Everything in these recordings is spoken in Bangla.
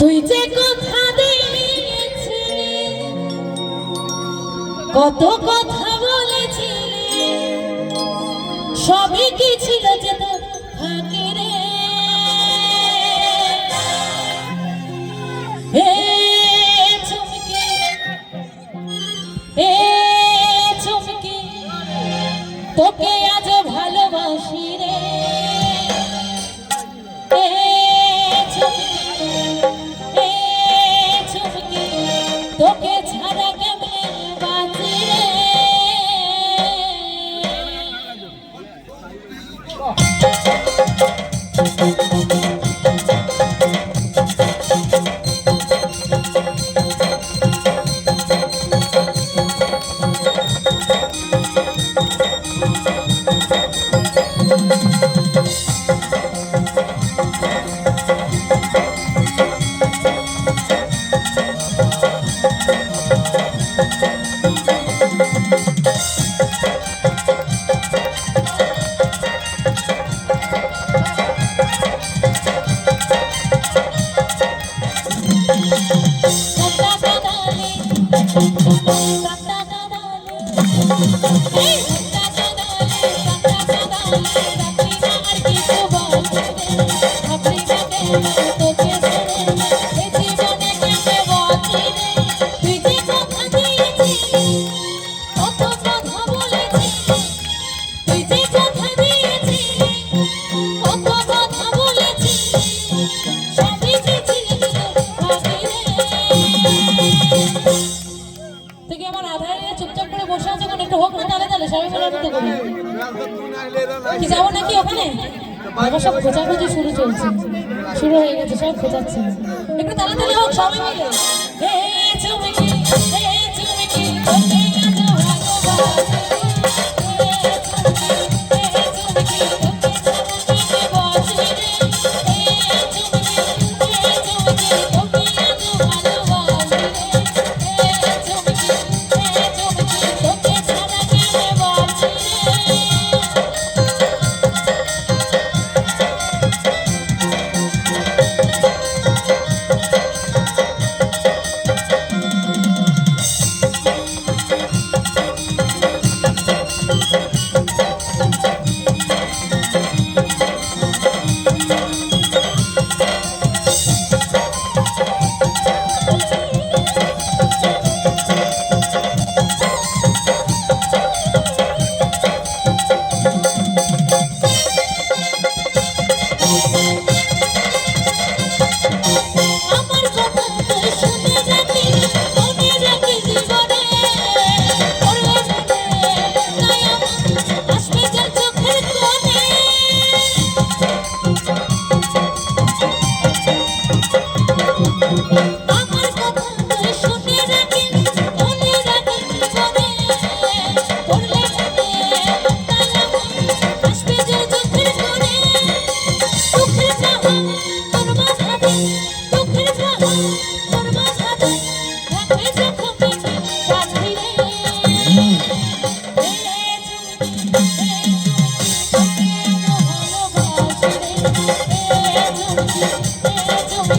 তুই যে কথা দিয়েছিলি কত কথা বলেছিলি, সবই কি ছিল যে তোর ফাঁকি তোকে আজ ভালোবাসি রে। Thank you. কি যাব নাকি ওখানে? বাবা সব খোঁজাখুঁজি শুরু চলছে। শুরু হয়ে গেছে, সব খোঁজাচ্ছে। একটু তাড়াতাড়ি হোক, সবাই মিলে। হ্যাঁ, হ্যাঁ।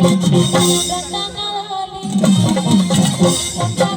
Thank you.